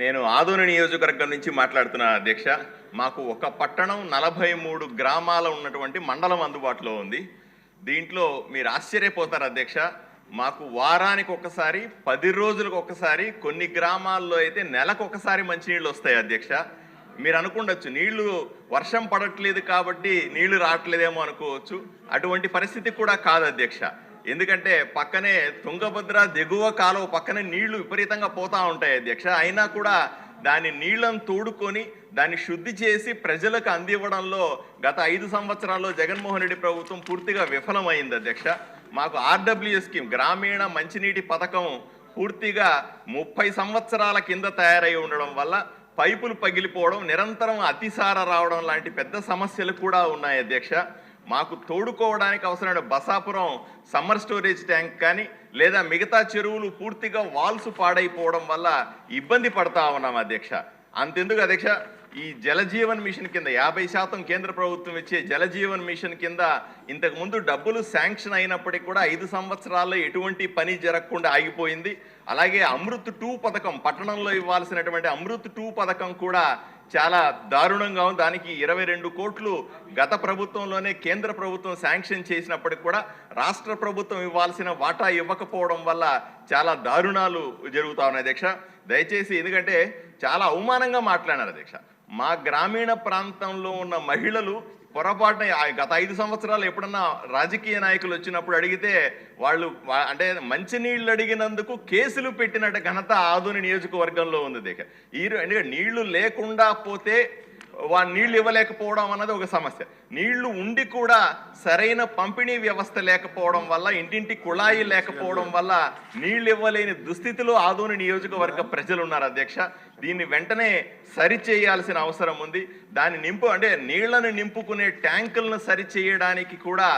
నేను ఆదోని నియోజకవర్గం నుంచి మాట్లాడుతున్న అధ్యక్ష. మాకు ఒక పట్టణం నలభై మూడు గ్రామాల ఉన్నటువంటి మండలం అందుబాటులో ఉంది. దీంట్లో మీరు ఆశ్చర్యపోతారు అధ్యక్ష. మాకు వారానికి ఒకసారి పది రోజులకు ఒకసారి కొన్ని గ్రామాల్లో అయితే నెలకు ఒకసారి మంచినీళ్ళు వస్తాయి అధ్యక్ష. మీరు అనుకుండొచ్చు నీళ్ళు వర్షం పడట్లేదు కాబట్టి నీళ్ళు రావట్లేదేమో అనుకోవచ్చు. అటువంటి పరిస్థితి కూడా కాదు అధ్యక్ష. ఎందుకంటే పక్కనే తుంగభద్ర దిగువ కాలువ పక్కనే నీళ్ళు విపరీతంగా పోతా ఉంటాయి అధ్యక్ష. అయినా కూడా దాని నీళ్ళను తోడుకొని దాన్ని శుద్ధి చేసి ప్రజలకు అందివ్వడంలో గత ఐదు సంవత్సరాల్లో జగన్మోహన్ రెడ్డి ప్రభుత్వం పూర్తిగా విఫలమైంది అధ్యక్ష. మాకు ఆర్డబ్ల్యూఎస్ స్కీమ్ గ్రామీణ మంచినీటి పథకం పూర్తిగా ముప్పై సంవత్సరాల కింద తయారై ఉండడం వల్ల పైపులు పగిలిపోవడం నిరంతరం అతిసార రావడం లాంటి పెద్ద సమస్యలు కూడా ఉన్నాయి అధ్యక్ష. మాకు తోడుకోవడానికి అవసరమైన బసాపురం సమ్మర్ స్టోరేజ్ ట్యాంక్ కానీ లేదా మిగతా చెరువులు పూర్తిగా వాల్స్ పాడైపోవడం వల్ల ఇబ్బంది పడతా ఉన్నాం అధ్యక్ష. అంతెందుకు అధ్యక్ష? ఈ జలజీవన్ మిషన్ కింద యాభై శాతం కేంద్ర ప్రభుత్వం ఇచ్చే జలజీవన్ మిషన్ కింద ఇంతకుముందు డబ్బులు శాంక్షన్ అయినప్పటికీ కూడా ఐదు సంవత్సరాల్లో ఎటువంటి పని జరగకుండా ఆగిపోయింది. అలాగే అమృత్ టూ పథకం పట్టణంలో ఇవ్వాల్సినటువంటి అమృత్ టూ పథకం కూడా చాలా దారుణంగా ఉంది. దానికి ఇరవై రెండు కోట్లు గత ప్రభుత్వంలోనే కేంద్ర ప్రభుత్వం శాంక్షన్ చేసినప్పటికి కూడా రాష్ట్ర ప్రభుత్వం ఇవ్వాల్సిన వాటా ఇవ్వకపోవడం వల్ల చాలా దారుణాలు జరుగుతా ఉన్నాయి అధ్యక్ష. దయచేసి ఎందుకంటే చాలా అవమానంగా మాట్లాడారు అధ్యక్ష. మా గ్రామీణ ప్రాంతంలో ఉన్న మహిళలు పొరపాటున గత ఐదు సంవత్సరాలు ఎప్పుడన్నా రాజకీయ నాయకులు వచ్చినప్పుడు అడిగితే వాళ్ళు అంటే అంటే మంచినీళ్ళు అడిగినందుకు కేసులు పెట్టినట్టు ఘనత ఆధుని నియోజకవర్గంలో ఉంది దేక. ఈ ఎందుకంటే నీళ్ళు లేకుండా పోతే వా నీళ్ళు ఇవ్వలేకపోవడం అన్నది ఒక సమస్య. నీళ్ళు ఉండి కూడా సరైన పంపిణీ వ్యవస్థ లేకపోవడం వల్ల ఇంటింటి కుళాయి లేకపోవడం వల్ల నీళ్ళు ఇవ్వలేని దుస్థితిలో ఆదోని నియోజకవర్గ ప్రజలు ఉన్నారు అధ్యక్ష. దీన్ని వెంటనే సరిచేయాల్సిన అవసరం ఉంది. దాన్ని నింపు అంటే నీళ్ళను నింపుకునే ట్యాంకులను సరిచేయడానికి కూడా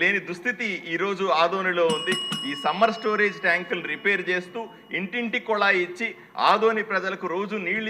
లేని దుస్థితి ఈరోజు ఆదోనిలో ఉంది. ఈ సమ్మర్ స్టోరేజ్ ట్యాంకులు రిపేర్ చేస్తూ ఇంటింటి కుళాయి ఇచ్చి ఆదోని ప్రజలకు రోజు నీళ్ళు